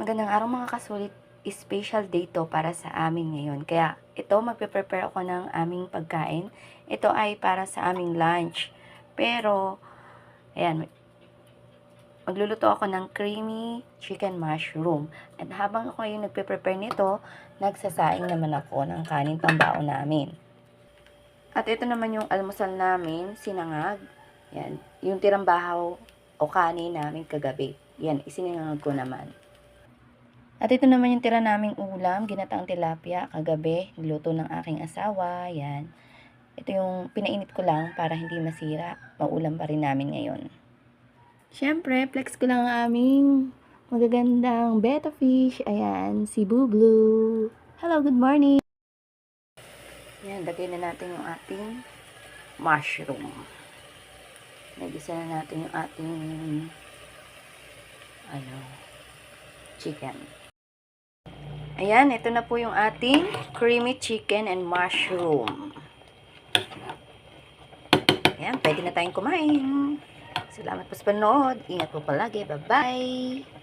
Magandang araw mga kasulit. Special day to para sa amin ngayon. Kaya ito, magpe-prepare ako ng aming pagkain. Ito ay para sa aming lunch. Pero, ayan, magluluto ako ng creamy chicken mushroom. At habang ako yung nagpe-prepare nito, nagsasaing naman ako ng kanin pambao namin. At ito naman yung almusal namin, sinangag. Yan, yung tirang bahaw o kanin namin kagabi. Yan, isinangag ko naman. At ito naman yung tira naming ulam, ginataang tilapia, kagabi, niluto ng aking asawa, yan. Ito yung pinainit ko lang para hindi masira, maulam pa rin namin ngayon. Siyempre, flex ko lang ang aming magagandang betta fish, ayan, si Boo Blue. Hello, good morning! Yan, lagay na natin yung ating mushroom. Nagisa na natin yung ating ano, chicken. Ayan, ito na po yung ating creamy chicken and mushroom. Ayan, pwede na tayong kumain. Salamat po sa panood. Ingat po palagi. Bye-bye!